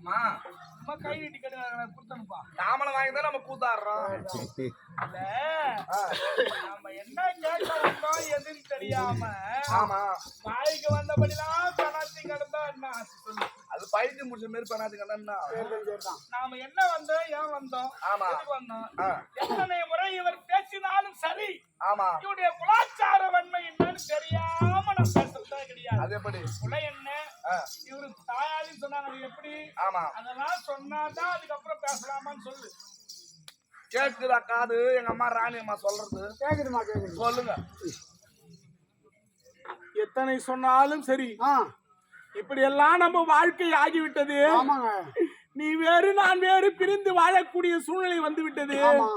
அம்மா. சும்மா கை நீட்டி கட்டுறாங்க கொடுத்தனுப்பா. தாமலை வாங்கி தான் நம்ம கூத்தாடுறோம். இல்ல. நம்ம என்ன வந்தோம் எதுன்னு தெரியாம ஆமா. வாய்க்கு வந்தபடிலாம் பணத்தை கடந்தா என்ன சொல்லு? அது பயிற்சி முடிச்ச மாரி பண்ணாதுங்கன்னா நாம என்ன வந்தோம் ஏன் வந்தோம் ஆமா. வந்தோம். எத்தனை முறை இவர் பேசினாலும் சரி ஆமா. இவருடைய குலாச்சார வன்மை என்னன்னு தெரியாம நான் கிடையாது அது எப்படி குலை என்ன? இவரு தாயாரின்னு சொன்னாங்க அது எப்படி? ஆமா. அதெல்லாம் சொன்னாதான் அதுக்கப்புறம் பேசலாமான்னு சொல்லு. கேக்குதா காது? எங்க அம்மா ராணி அம்மா சொல்றது. கேக்குதுமா கேக்குது. சொல்லுங்க. எத்தனை சொன்னாலும் சரி ஆ. இப்படி எல்லாம் நம்ம வாழ்க்கை ஆகிவிட்டது. நீ வேறு நான் வேறு பிரிந்து வாழக்கூடிய சூழ்நிலை வந்து விட்டது ஆமா.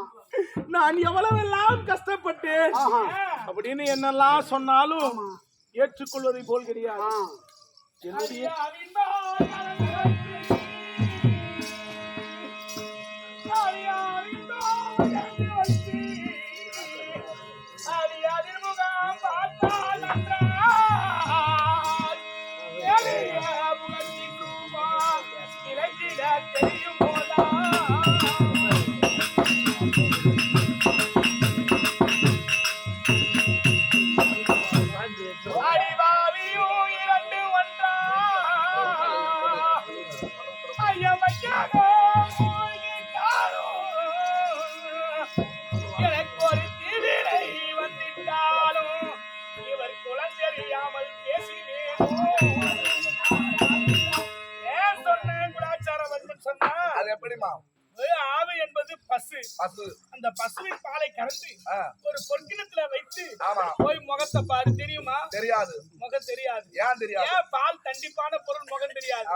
நான் எவ்வளவெல்லாம் கஷ்டப்பட்டேன் ஆஹா. அப்படின்னு என்னெல்லாம் சொன்னாலும் ஏற்றுக்கொள்வதை போல் கிடையாது என்னுடைய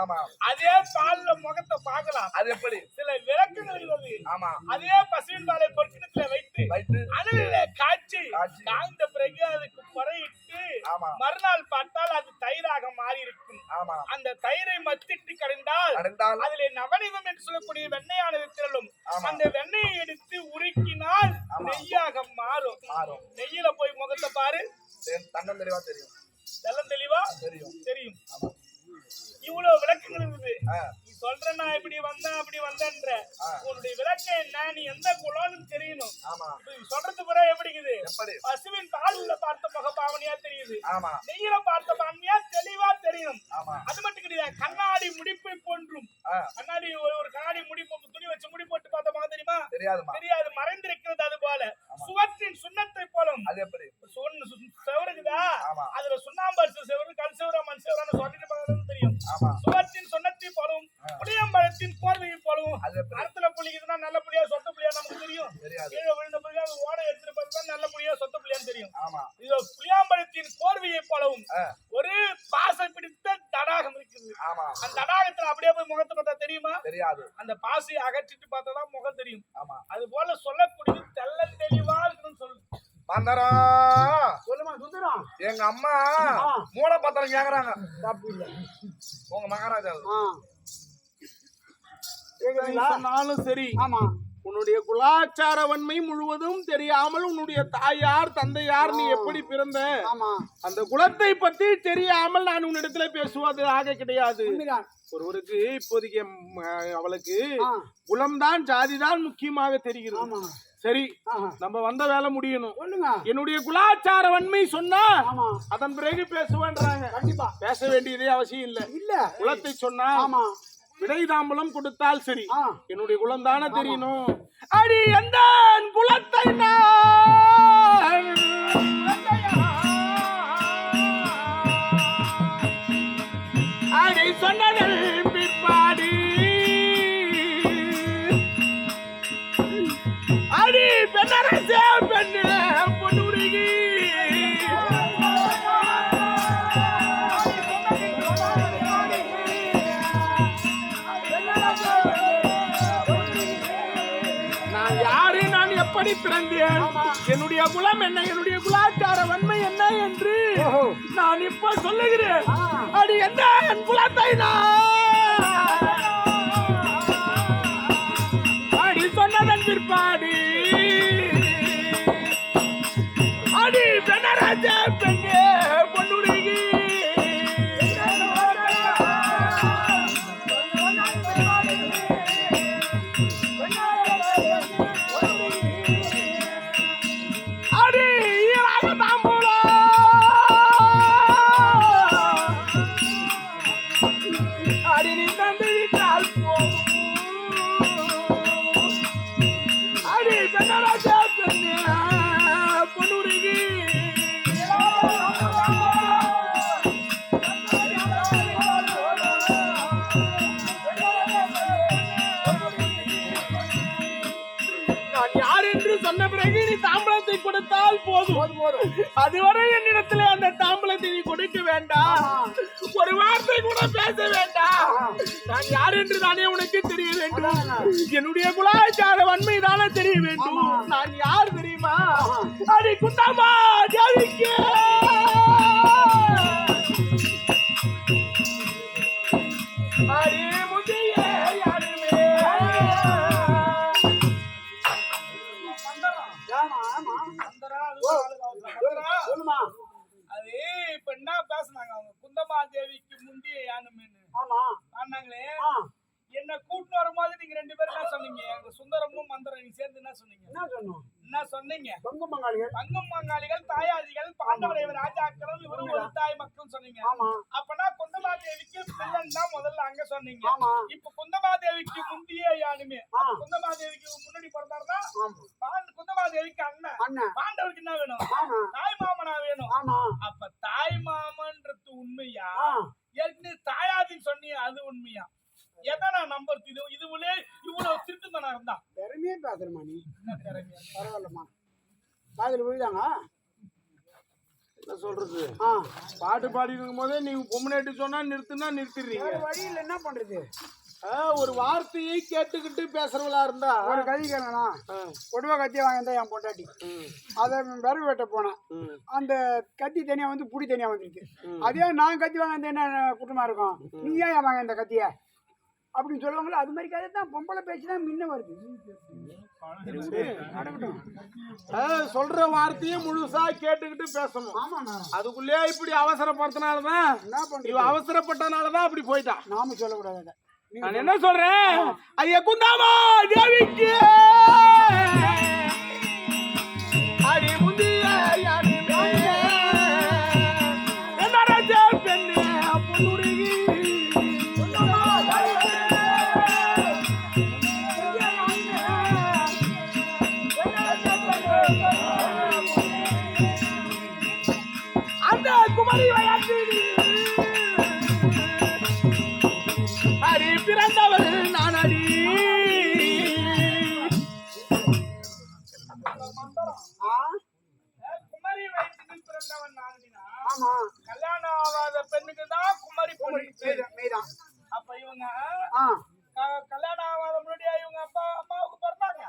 ஆமா அதே பால்ல முகத்தை பார்க்கலாம். அது எப்படி? சில விளக்குகள் உள்ளது ஆமா. அதே பசுவின் பாலை பொற்கிணத்துல வைத்து வைத்து. அனலில காய்ச்சி. காய்ந்த பிறகு அதுக்கு பொறையிட்டு ஆமா. மறுநாள் பார்த்தால் அது தயிராக மாறி இருக்கும் ஆமா. அந்த தயிரை மத்திட்டு அடைந்தால் அதிலே நவநீதம் என்று சொல்லக்கூடிய வெண்ணெயானது திரளும். ஆமா. அந்த வெண்ணெயை எடுத்து உருக்கினால் ஆமா. நெய்யாக மாறும். மாறும். நெய்யில போய் முகத்தை பாரு. தன்னம் தெளிவா தெரியும். தெல்லம் தெளிவா தெரியும். தெரியும். இவ்வளவு விளக்கங்கள் இருக்குது. நீ சொல்ற நான் இப்படி வந்தேன் அப்படி வந்தேன்ற. உன்னுடைய விளக்கம் என்ன? நீ எந்த குலம்னு தெரியணும். ஆமா. இப்ப நீ சொல்றது கூட எப்படி இருக்குது? எப்படி? பசுவின் பால்ல பார்த்த முக பாவனையா தெரியுது. நெய்யில பார்த்த பாவனையா தெளிவா தெரியும். ஆமா. அது மட்டும் கிடையாது கண்ணாடி முடிப்பை போன்றும். கண்ணாடி ஒரு கண்ணாடி முடி போ- துணி வச்சு முடி போட்டு பார்த்த முகம் தெரியுமா? தெரியாது மறைந்திருக்கிறது அது போல. சுவற்றின் சுண்ணத்தை போலும். அது எப்படி? செவருக்குதா. அதுல சுண்ணாம்பரிசு உங்க மகாராஜா சொன்னாலும் சரி ஆமா. உன்னுடைய குலாச்சார வன்மை முழுவதும் தெரியாமல் உன்னுடைய தாயார் தந்தையார் நீ எப்படி பிறந்த? அந்த குலத்தை பத்தி தெரியாமல் நான் உன்னிடத்துல பேசுவது ஆக கிடையாது. ஒருவருக்கு இப்போதைக்கு அவளுக்கு குலம்தான் ஜாதிதான் முக்கியமாக தெரிகிறது. ஆமா. சரி நம்ம வந்த வேலை முடியணும். என்னுடைய குலாச்சார வன்மை சொன்னா அதன் பிறகு பேசுவேன்றாங்க. கண்டிப்பா. பேச வேண்டியதே அவசியம் இல்ல. இல்ல. குலத்தை சொன்னா விடை தாம்பலம் கொடுத்தால் சரி. என்னுடைய குலம் தானே தெரியணும் அடி எந்த குலத்தை நான். பிறந்தேன் என்னுடைய குலம் என்ன என்னுடைய குலாச்சார வன்மை என்ன என்று. நான் இப்ப சொல்லுகிறேன். அடி எந்த என் குலத்தை நான் என்னுடைய குலாச்சார வன்மை தானே தெரிய வேண்டும்? நான் யார் தெரியுமா? அடி குந்தாமா ஜாதிக்கு முந்தைய யானுமே ஆ. குந்தமா தேவிக்கு முன்னாடி பிறந்தாருன்னா ஆமா. பாண்ட- குந்தமா தேவிக்கு அண்ணன். அண்ணன். பாண்டவருக்கு என்ன வேணும் தாய் மாமனா வேணும். அப்ப தாய் மாமன்றது உண்மையா? ஏற்கனவே தாயாதின்னு சொன்னியே அது உண்மையா? எதை நான் நம்புறது இது இதுவுலே இவ்வளவு திருட்டுத்தனம் இருந்தா? திறமையே பேசுறமா நீ. என்ன திறமையா பரவாயில்லம்மா. காதல் விழுதாங்க என்ன சொல்றது? பாட்டு பாடிட்டு இருக்கும் போதே நீங்க பொம்மனேட்டு சொன்னா நிறுத்துனா நிறுத்திடுறீங்க. வேற வழியில் என்ன பண்றது? ஒரு வார்த்தையை கேட்டுக்கிட்டு பேசுறவளா இருந்தா. ஒரு கதி ஆ, கொடுவா கத்தி வாங்கியிருந்தா என் பொண்டாட்டி. அதை விறகு வெட்ட போனேன். அந்த கத்தி தனியா வந்து புடி தனியா வந்துருக்கு அதே நான் கத்தி வாங்க என்ன குற்றமா இருக்கும்? நீ ஏன் வாங்க இந்த கத்திய? அப்படின்னு சொல்லுவாங்களே அது மாதிரி கதை தான் பொம்பளை பேச்சு தான் முன்ன வருது. சொல்ற வார்த்தையை முழுசா கேட்டுக்கிட்டு பேசணும். ஆமாண்ணா. அதுக்குள்ளே இப்படி பண்றீங்க அவசரப்பட்டனாலதான் அப்படி போயிட்டான் நாம சொல்லக்கூடாது நான் என்ன சொல்றேன் ஐயா குந்தாமா தேவிக்கு! அடி பிறந்தவள் நான் அடி? குமரி வயசுக்கு பிறந்தவன் நானுனா ஆமா. கல்யாணம் ஆகாத பெண்ணுக்கு தான் குமரி பொண்ணு. பேரு. அப்ப இவங்க ஆ. க- கல்யாணம் ஆகாத முன்னாடியே இவங்க அப்பா அம்மாவுக்கு பிறந்தாங்க.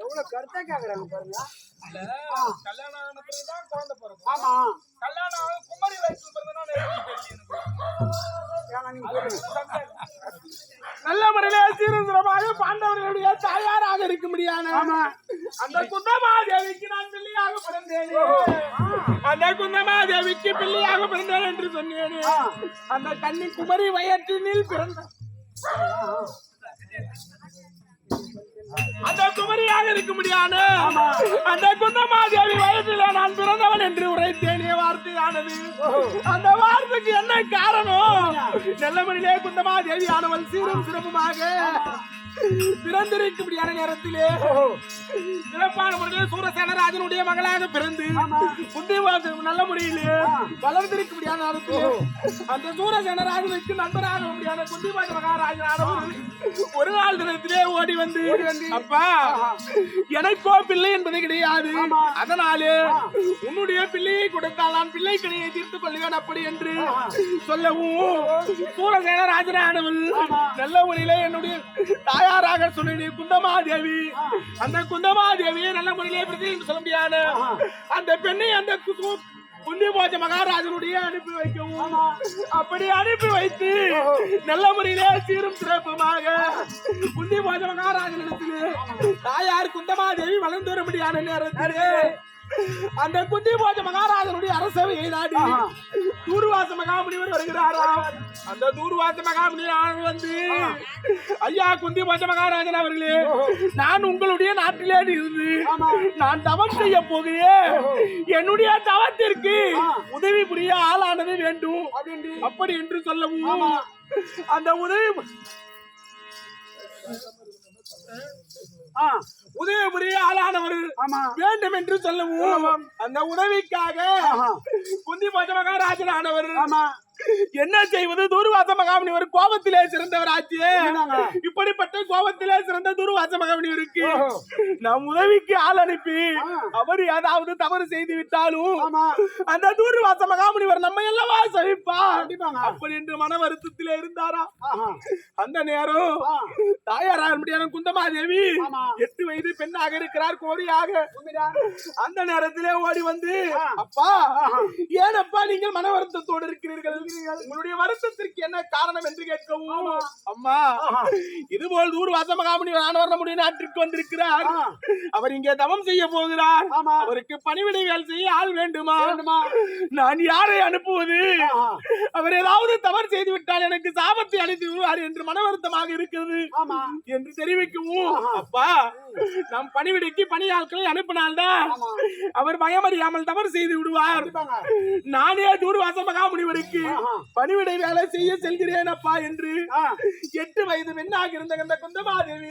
எவ்வளவு கருத்தா கேக்குறாங்க ஆ. அந்த கன்னி குமரி வயற்றினில் பிறந்த அந்த குமரியாக இருக்க முடியாது. அந்த குந்தமாதேவி வயற்றில நான் பிறந்தவன் என்று உரைத்தேனே வார்த்தையானது. அந்த வார்த்தைக்கு என்ன காரணம்? நல்லமணிலே குந்தமாதேவி ஆனவள் சீரும் சிறப்புமாக பிறந்திருக்கும்படியான நேரத்திலே சிறப்பான முறையில் சூரசேனராஜனுடைய மகளாக பிறந்து புத்தி நல்ல முறையிலே வளர்ந்திருக்கும்படியான நேரத்திலே அந்த சூரசேனராஜனுக்கு நண்பராக முடியாத குந்திபாஜ மகாராஜனானவர் ஒரு நாள் தினத்திலே ஓடி வந்து அப்பா எனக்கோ பிள்ளை என்பது கிடையாது. அதனாலே உன்னுடைய பிள்ளையை கொடுத்தால் நான் பிள்ளை கணியை தீர்த்துக் கொள்வேன் அப்படி என்று சொல்லவும் சூரசேன ராஜனானவள் நல்ல முறையிலே என்னுடைய தாயாராக சொன்ன குந்தமாதேவி. அந்த குந்தமாதேவியை நல்ல முறையிலே பிரதிநிதி சொல்ல முடியாது. அந்த பெண்ணை அந்த கு- குந்திபோஜ மகாராஜனுடைய அனுப்பி வைக்கவும். அப்படி அனுப்பி வைத்து நல்ல முறையிலே சீரும் சிறப்புமாக குந்திபோஜ மகாராஜனிடத்தில் தாயார் குந்தமாதேவி வளர்ந்து வரும்படியான நேரத்தில் அந்த குந்தி போஜ மகாராஜனுடைய அரசவையை நாடி. தூர்வாச மகாமுனிவர் வருகிறாராம் அந்த தூர்வாச மகாமுனிவர் வந்து ஐயா குந்தி போஜ மகாராஜன் அவர்களே நான் உங்களுடைய நாட்டிலே இருந்து. நான் தவம் செய்ய போகிறேன். என்னுடைய தவத்திற்கு. உதவி புரிய ஆளானது வேண்டும். அப்படி என்று சொல்லவும். அந்த உதவி புரிய ஆளானவர் ஆமா. வேண்டும் என்று சொல்லவும். அந்த உதவிக்காக. குந்தி பஞ்ச மகாராஜன் ஆனவர் ஆமா. என்ன செய்வது தூர்வாச மகாமுனிவர் கோபத்திலே சிறந்தவர் என்னங்க? இப்படிப்பட்ட கோபத்திலே சிறந்த தூர்வாச மகாமுனிவருக்கு ஓஹோ. நம் உதவிக்கு ஆள் அனுப்பி. அவர் ஏதாவது தவறு செய்து விட்டாலும் அந்த தூர்வாச மகாமுனிவர் நம்ம எல்லவா சவிப்பார் கண்டிப்பாங்க அப்படி என்று மன வருத்தத்திலே இருந்தாரா. அந்த நேரம் ஆ. தாயாரார் முடியான குந்தமாதேவி ஆமா. எட்டு வயது பெண்ணாக இருக்கிறார் கோரியாக உண்மைதான். அந்த நேரத்திலே ஓடி வந்து. அப்பா ஏனப்பா நீங்கள் மன வருத்தத்தோடு இருக்கிறீர்கள் உங்களுடைய வருத்தத்திற்கு என்ன காரணம் என்று கேட்கவும் அம்மா. இதுபோல் தூர்வாச மகாமுனி ஆனவர் நம்முடைய நாட்டிற்கு வந்திருக்கிறார். அவர் இங்கே தவம் செய்ய போகிறார். அவருக்கு பணிவிடை வேலை செய்ய ஆள் வேண்டுமா? நான் யாரை அனுப்புவது. அவர் ஏதாவது தவறு செய்து விட்டால் எனக்கு சாபத்தை அளித்து விடுவார் என்று மன வருத்தமாக இருக்கிறது என்று தெரிவிக்கவும் அப்பா நாம் பணிவிடைக்கு பணியாட்களை அனுப்பினால்தான். அவர் பயமறியாமல் தவறு செய்து விடுவார். நானே தூர்வாச மகாமுனிவருக்கு. பணிவிடை வேலை செய்ய செல்கிறேன் அப்பா என்று. எட்டு வயது பெண்ணாக இருந்த அந்த குந்தமாதேவி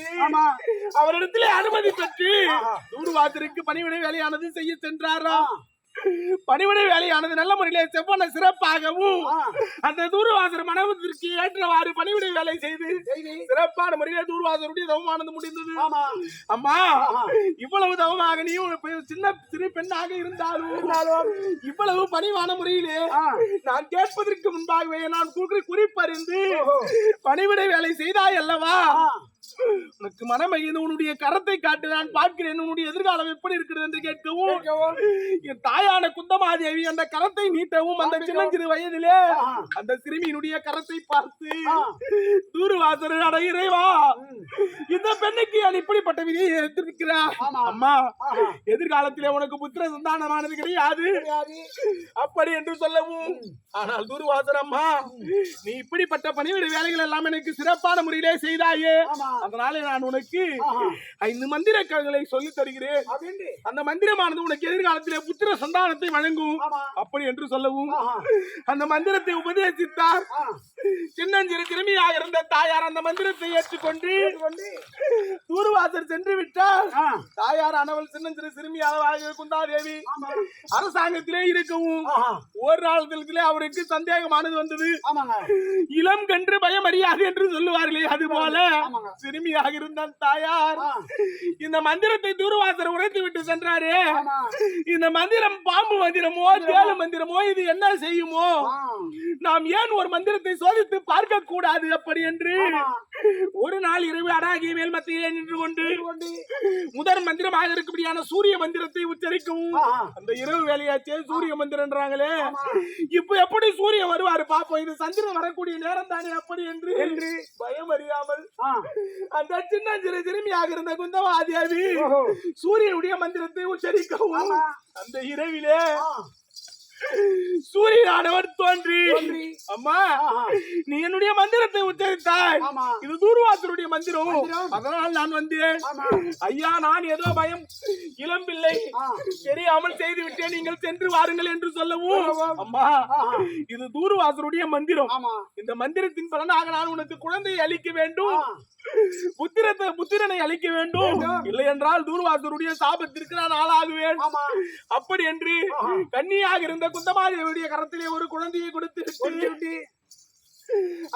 அவரிடத்திலே அனுமதி பெற்று ஆஹா. தூர்வாசருக்கு பணிவிடை வேலையானது செய்ய சென்றாரா ஆ. பணிவிடை வேலையானது நல்ல முறையிலே செவ்வன சிறப்பாகவும். அந்த தூர்வாசர் மனதிற்கு ஏற்றவாறு பணிவிடை வேலை செய்து. சிறப்பான முறையிலே தூர்வாசருடைய தவமானது முடிந்தது அம்மா. இவ்வளவு தவமாக நீ ஒரு பெ- சின்ன சிறு பெண்ணாக இருந்தாலும். இவ்வளவு பணிவான முறையிலே. நான் கேட்பதற்கு முன்பாகவே நான் குறி- குறிப்பறிந்து. பணிவிடை வேலை செய்தாய் அல்லவா. உனக்கு மனமகிழ்ந்து உன்னுடைய கரத்தை காட்டு நான் பார்க்கிறேன் உன்னுடைய எதிர்காலம் எப்படி இருக்கிறது என்று கேட்கவும். என் தாயான குந்தமாதேவி அந்த கரத்தை நீட்டவும் அந்த சின்னஞ்சிறு வயதிலே. அந்த சிறுமியினுடைய கரத்தை பார்த்து ஆ. தூர்வாசர் அட இறைவா இந்த பெண்ணுக்கு நான் இப்படிப்பட்ட விதியை எடுத்திருக்கிறார் ஆமா. அம்மா. எதிர்காலத்திலே உனக்கு புத்திர சந்தானமானது கிடையாது. அப்படி என்று சொல்லவும் ஆனால் துர்வாசர் அம்மா நீ இப்படிப்பட்ட பணிவிடை வேலைகள் எல்லாம் எனக்கு சிறப்பான முறையிலே செய்தாயே. அதனாலே நான் உனக்கு. ஐந்து மந்திர கதைகளை சொல்லித் தருகிறேன். அந்த மந்திரமானது உனக்கு எதிர்காலத்திலே புத்திர சந்தானத்தை வழங்கும். அப்படி என்று சொல்லவும். அந்த மந்திரத்தை உபதேசித்தார். சின்னஞ்சிறு சிறுமியாக இருந்த தாயார் அந்த மந்திரத்தை ஏற்றுக்கொண்டு கொண்டு. தூர்வாசர் சென்று விட்டார். தாயார் ஆனவள் சின்னஞ்சிறு சிறுமியாக குந்தாதேவி. அரசாங்கத்திலே இருக்கவும். ஒரு நாளத்திலே அவருக்கு சந்தேகமானது வந்தது. இளம் கன்று பயம் அறியாது என்று சொல்லுவார்களே அது போல. சிறுமியாக இருந்த தாயார். இந்த மந்திரத்தை தூர்வாசர் உரைத்து விட்டு சென்றாரே. இந்த மந்திரம் பாம்பு மந்திரமோ தேளு மந்திரமோ இது என்ன செய்யுமோ. நாம் ஏன் ஒரு மந்திரத்தை சோதித்து பார்க்க கூடாது அப்படி என்று. ஒரு நாள் இரவு அடாகிய மேல் மத்தியிலே நின்று கொண்டு. முதல் மந்திரமாக இருக்கக்கூடியான சூரிய மந்திரத்தை உச்சரிக்கவும் ஆஹா. அந்த இரவு வேலையாச்சே சூரிய மந்திரன்றாங்களே. இப்ப எப்படி சூரியன் வருவாரு பாப்போம் இது சந்திரன் வரக்கூடிய நேரம் தானே அப்படி என்று என்று. பயம் அறியாமல். அந்த சின்ன சிறு சிறுமியாக இருந்த குந்தவாதேவி ஓஹோ. சூரியனுடைய மந்திரத்தை உச்சரிக்கவும். அந்த இரவிலே. சூரியனானவர் தோன்றி. அம்மா. நீ என்னுடைய மந்திரத்தை உச்சரித்தாய். இது தூர்வாசருடைய மந்திரம். அதனால் நான் வந்தேன். ஐயா நான் ஏதோ பயம் இளம் பிள்ளை ஆ. தெரியாமல் செய்து விட்டேன் நீங்கள் சென்று வாருங்கள் என்று சொல்லவும் அம்மா. இது தூர்வாசருடைய மந்திரம். இந்த மந்திரத்தின் பலனாக நான் உனக்கு குழந்தையை அளிக்க வேண்டும். புத்திரத்தை புத்திரனை அளிக்க வேண்டும் இல்லை என்றால் தூர்வாசருடைய சாபத்திற்கு நான் ஆளாகுவேன். அப்படி என்று கன்னியாக இருந்த குந்தமாதேவியுடைய கரத்திலே ஒரு குழந்தையை கொடுத்து கொண்டு.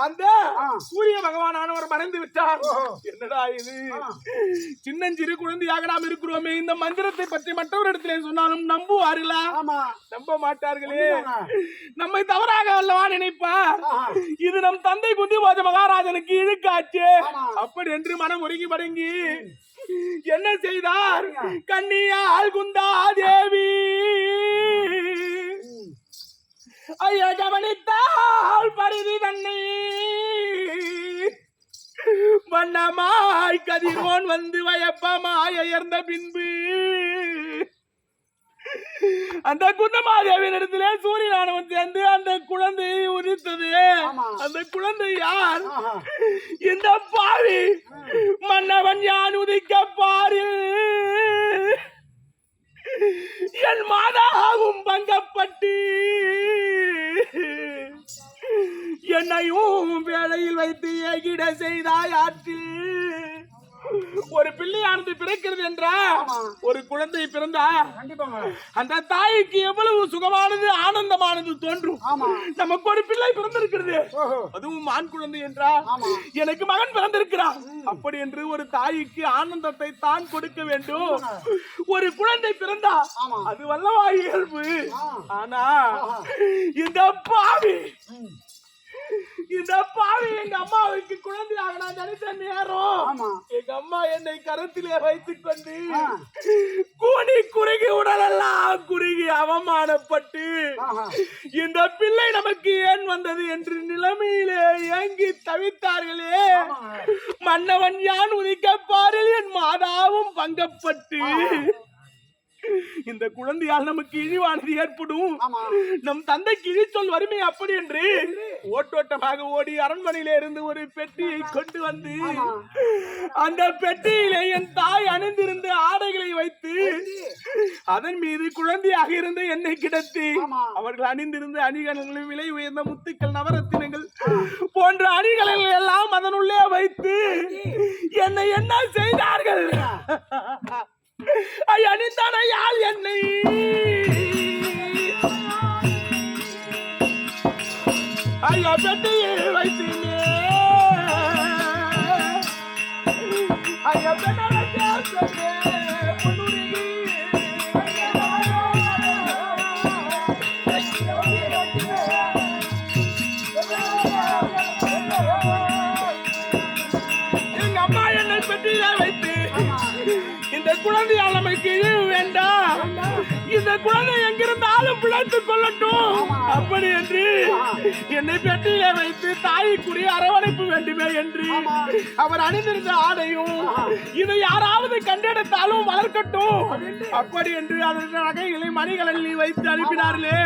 அந்த. சூரிய பகவானானவர் மறைந்து விட்டார். என்னடா இது. சின்னஞ்சிறு குழந்தையாக நாம் இருக்கிறோமே இந்த மந்திரத்தை பற்றி மற்றவரிடத்திலே சொன்னாலும் நம்புவார்களா ஆமா. நம்ப மாட்டார்களே. நம்மை தவறாக அல்லவா நினைப்பார் ஆஹா. இது நம் தந்தை குந்திபோஜ மகாராஜனுக்கு இழுக்காச்சு. அப்படி என்று மனம் உருகி மடங்கி என்ன செய்தார் கன்னியால் குந்தா தேவி. ஐயா கவனித்தால் பரிதி தன்னை. வண்ணமாய் கதிரோன் வந்து வயப்பமாய் அயர்ந்த பின்பு. அந்த குந்தமாதேவியின் இடத்திலே சூரியனானவன் சேர்ந்து அந்த குழந்தையை உதித்தது. ஆமா. அந்த குழந்தை யார். இந்த பாவி மன்னவன் யான் உதிக்க பாரு? என் மாதாவும் பங்கப்பட்டு என்னையும் வேலையில் வைத்து ஏகிட செய்தாய் ஆற்றில் ஒரு பிள்ளையானது பிறக்கிறது என்றா. ஒரு குழந்தை பிறந்தா? அந்த தாய்க்கு எவ்வளவு சுகமானது ஆனந்தமானது தோன்றும். நமக்கு ஒரு பிள்ளை பிறந்திருக்கிறது. அதுவும் ஆண் குழந்தை என்றா. எனக்கு மகன் பிறந்திருக்கிறான் அப்படி என்று ஒரு தாய்க்கு ஆனந்தத்தை தான் கொடுக்க வேண்டும். ஒரு குழந்தை பிறந்தா. அது வல்லவா இயல்பு. ஆனா. இந்த பாவி. இந்த பாவி எங்க அம்மாவுக்கு குழந்தையாக நான் நினைத்த நேரம். எங்க அம்மா என்னை கரத்திலே வைத்துக் கொண்டு குறுகி உடலெல்லாம் குறுகி அவமானப்பட்டு. இந்த பிள்ளை நமக்கு ஏன் வந்தது என்று நிலைமையிலே ஏங்கி தவித்தார்களே. மன்னவன் யான் உதிக்க பாரில்? என் மாதாவும் பங்கப்பட்டு. இந்த குழந்தையால் நமக்கு இழிவானது ஏற்படும் நம் தந்தைக்கு இழிச்சொல் வறுமை அப்படி என்று ஓட்டோட்டமாக ஓடி அரண்மனையில இருந்து ஒரு பெட்டியை கொண்டு வந்து. அந்த பெட்டியிலே என் தாய் அணிந்திருந்த ஆடைகளை வைத்து அதன் மீது குழந்தையாக இருந்த என்னை கிடத்தி. அவர்கள் அணிந்திருந்த அணிகலன்கள் விலை உயர்ந்த முத்துக்கள் நவரத்தினங்கள் போன்ற அணிகளை எல்லாம் அதனுள்ளே வைத்து என்னை என்ன செய்தார்கள் ஐ அணிந்தான யாழ் என்னை? ஐயா பெட்டியில் வைத்தீங்க ஐயா பெண்ணை சேர்த்தே குழந்தை எங்கிருந்தாலும் பிழைத்துக் கொள்ளட்டும். அப்படி என்று என்னை பெட்டியில வைத்து தாய்க்குரிய அரவணைப்பு வேண்டுமே என்று அவர் அணிந்திருந்த ஆடையும் இதை யாராவது கண்டெடுத்தாலும் வளர்க்கட்டும். அப்படி என்று அதற்கு நகைகளை மணிகளில் வைத்து அனுப்பினார்களே.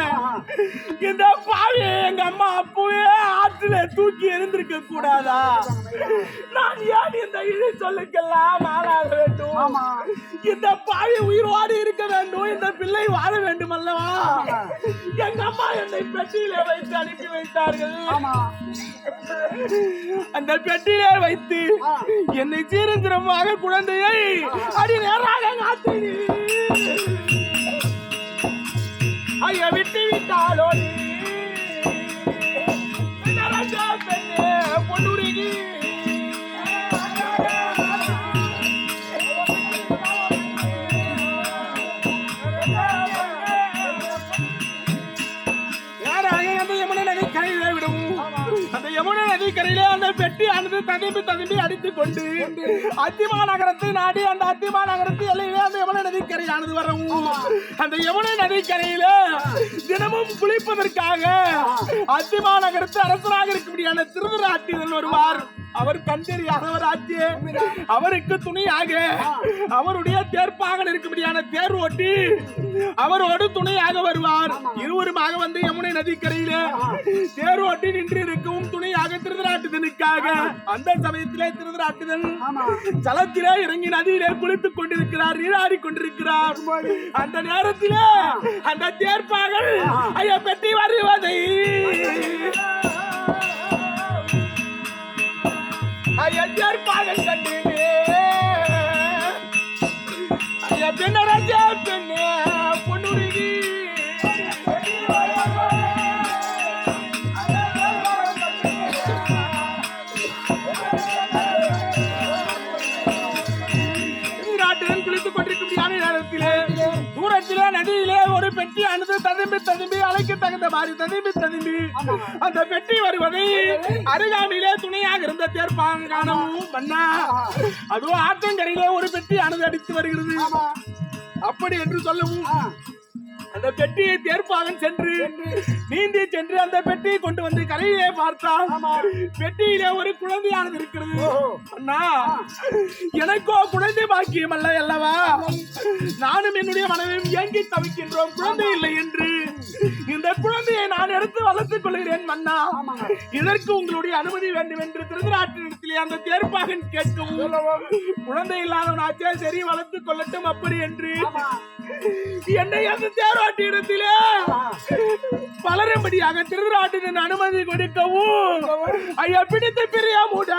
இந்த பாவி எங்க அம்மா அப்பவே. ஆற்றில தூக்கி எறிந்திருக்க கூடாதா? நான் ஏன் இந்த இழி சொல்லுக்கெல்லாம் ஆளாக வேண்டும். இந்த பாவி உயிரோடு இருக்க வேண்டும் இந்த பிள்ளை வாழ வேண்டும் அல்லவா? எங்க அம்மா என்னை பெட்டியிலே வைத்து அனுப்பி வைத்தார்கள். அந்த பெட்டியிலே வைத்து. என்னை சீரந்திரமாக குழந்தையை அடி நேராக காத்தினி ஐயா விட்டு விட்டாலோ நீ பெண்ணே யமுனை நதி கரையிலே அந்த பெட்டி ஆனது ததும்பி ததும்பி அடித்துக் கொண்டு அத்திமா நகரத்தை நாடி அந்த அத்திமா நகரத்து எல்லையிலே அந்த யமுனை நதி கரையானது வரவும். அந்த யமுனை நதி கரையில தினமும் குளிப்பதற்காக அத்திமா நகரத்து அரசராக இருக்கக்கூடியான திருதராட்டியன் வருவார் அவர் கண்டறியாதவர் ஆட்சியே அவருக்கு துணையாக அவருடைய தேர்ப்பாக இருக்கும்படியான தேர் ஓட்டி அவரோடு துணையாக வருவார். இருவருமாக வந்து யமுனை நதிக்கரையில தேர் ஓட்டி நின்று இருக்கவும் துணையாக திருதராட்டுதனுக்காக. அந்த சமயத்திலே திருதராட்டுதன் ஜலத்திலே இறங்கி நதியிலே குளித்துக் கொண்டிருக்கிறார் நீராடி கொண்டிருக்கிறார். அந்த நேரத்திலே அந்த தேர்ப்பாகல் ஐயா பெட்டி வருவதை. ஐயா தேர்ப்பாகல் ததும்பி ததும்பி அலைக்கு தகுந்த மாதிரி ததும்பி ததும்பி அந்த பெட்டி வருவதை அருகாமையிலே துணையாக இருந்த தேர்ப்பாங்க காணவும் மன்னா. அதுவும் ஆற்றங்கரையிலே ஒரு பெட்டி அணுது அடித்து வருகிறது. அப்படி என்று சொல்லவும். அந்த பெட்டியை தேர்ப்பாகன் சென்று நீந்தி சென்று அந்த பெட்டியை கொண்டு வந்து கரையிலே பார்த்தான். பெட்டியிலே ஒரு குழந்தையானது இருக்கிறது. அண்ணா எனக்கோ குழந்தை பாக்கியம் அல்ல அல்லவா? நானும் என்னுடைய மனைவியும் ஏங்கி தவிக்கின்றோம். குழந்தை இல்லை என்று. இந்த குழந்தையை நான் எடுத்து வளர்த்துக் கொள்கிறேன் மன்னா. இதற்கு உங்களுடைய அனுமதி வேண்டும் என்று திருதராட்டினத்திலே அந்த தேர்ப்பாகன் கேட்கவும் குழந்தை இல்லாதவனாச்சே சரி வளர்த்துக் கொள்ளட்டும் அப்படி என்று. என்னை அந்த தேர்வாட்டி இடத்திலே பலரும்படியாக திருநாட்டின் அனுமதி கொடுக்கவும். ஐயா பிடித்து பிரியாமுட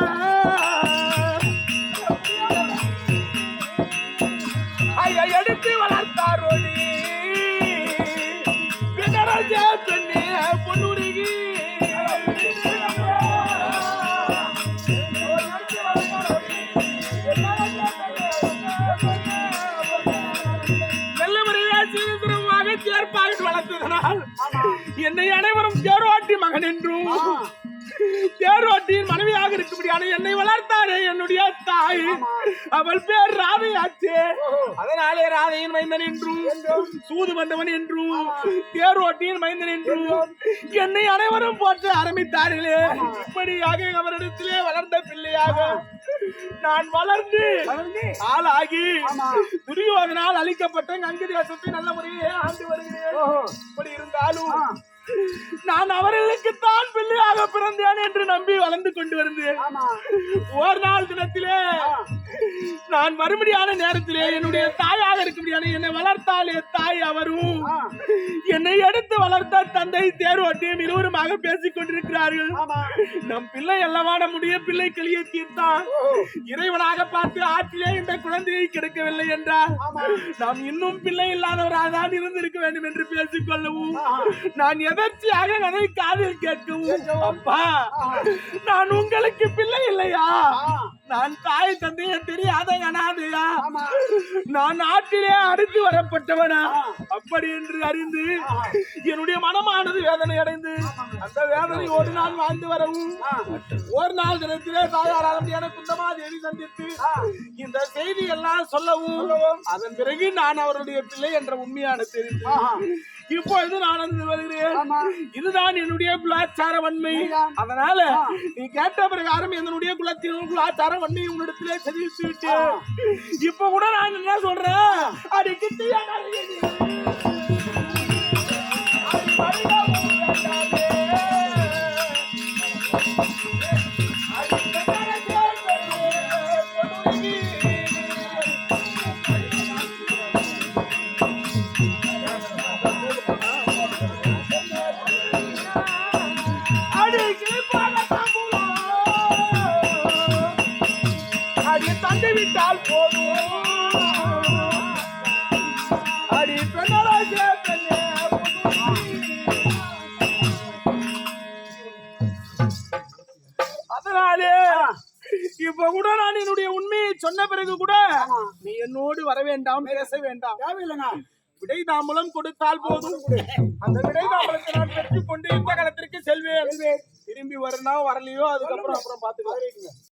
ஐயா எடுத்து தேரோட்டியின் மனைவியாக இருக்கும்படியான என்னை வளர்த்தாரே என்னுடைய தாய். அவள் பேர் ராதையாச்சே. அதனாலே ராதையின் மைந்தன் என்றும் சூது வந்தவன் என்றும் தேரோட்டியின் மைந்தன் என்றும் என்னை அனைவரும் போற்ற ஆரம்பித்தார்களே. இப்படியாக அவரிடத்திலே வளர்ந்த பிள்ளையாக நான் வளர்ந்து ஆளாகி. துரியோதனால் அழிக்கப்பட்ட கங்கு தேசத்தை நல்ல முறையிலே ஆண்டு வருகிறேன். இப்படி இருந்தாலும். நான் அவர்களுக்கு தான் பிள்ளையாக பிறந்தேன் என்று நம்பி வளர்ந்து கொண்டு வந்தேன் ஆமா. ஒரு நாள் தினத்திலே நான் மறுபடியான நேரத்திலே என்னுடைய தாயாக இருக்கும்படியான என்னை வளர்த்தாலே தாய் அவரும். என்னை எடுத்து வளர்த்த தந்தை தேர்வோட்டியும் இருவருமாக பேசிக் கொண்டிருக்கிறார்கள். நம் பிள்ளை அல்லவா நம்முடைய பிள்ளை கிளியை தீர்த்தான் இறைவனாக பார்த்து ஆற்றிலே இந்த குழந்தையை கிடைக்கவில்லை என்றால் ஆமா. நாம் இன்னும் பிள்ளை இல்லாதவராக தான் இருந்திருக்க வேண்டும் என்று பேசிக் கொள்ளவும். ஆஹா. நான் எதர்ச்சியாக அதை காதில் கேட்கவும். அப்பா. நான் உங்களுக்கு பிள்ளை இல்லையா. நான் தாய் தந்தைய தெரியாத அனாதையா? நான் நாட்டிலே அடுத்து வரப்பட்டவனா? அப்படி என்று அறிந்து என்னுடைய மனமானது வேதனை அடைந்து அந்த வேதனையோடு நான் வாழ்ந்து வரவும். ஒரு நாள் தினத்திலே தாயாரான குந்தமாதேவி சந்தித்து இந்த செய்தி எல்லாம் சொல்லவும். அதன் பிறகு நான் அவருடைய பிள்ளை என்ற உண்மையான தெரிந்து. இப்பொழுது நான் வந்து வருகிறேன். இதுதான் என்னுடைய குலாச்சார வன்மை. அதனால நீ கேட்ட பிரகாரம் என்னுடைய குலத்தின் குலாச்சார வன்மை உன்னிடத்திலே தெரிவித்து விட்டு இப்ப கூட நான் என்ன சொல்றேன்? அடி கிட்டியா. அடி வேண்டாம் பேச வேண்டாம். தேவையில்லைண்ணா. விடை தாம்பலம் கொடுத்தால் போதும். அந்த விடை தாம்பலத்தை நான் பெற்றுக்கொண்டு இந்த காலத்திற்கு செல்வேன். திரும்பி வரணும் வரலையோ அதுக்கப்புறம் அப்புறம் பாத்துக்கலாம்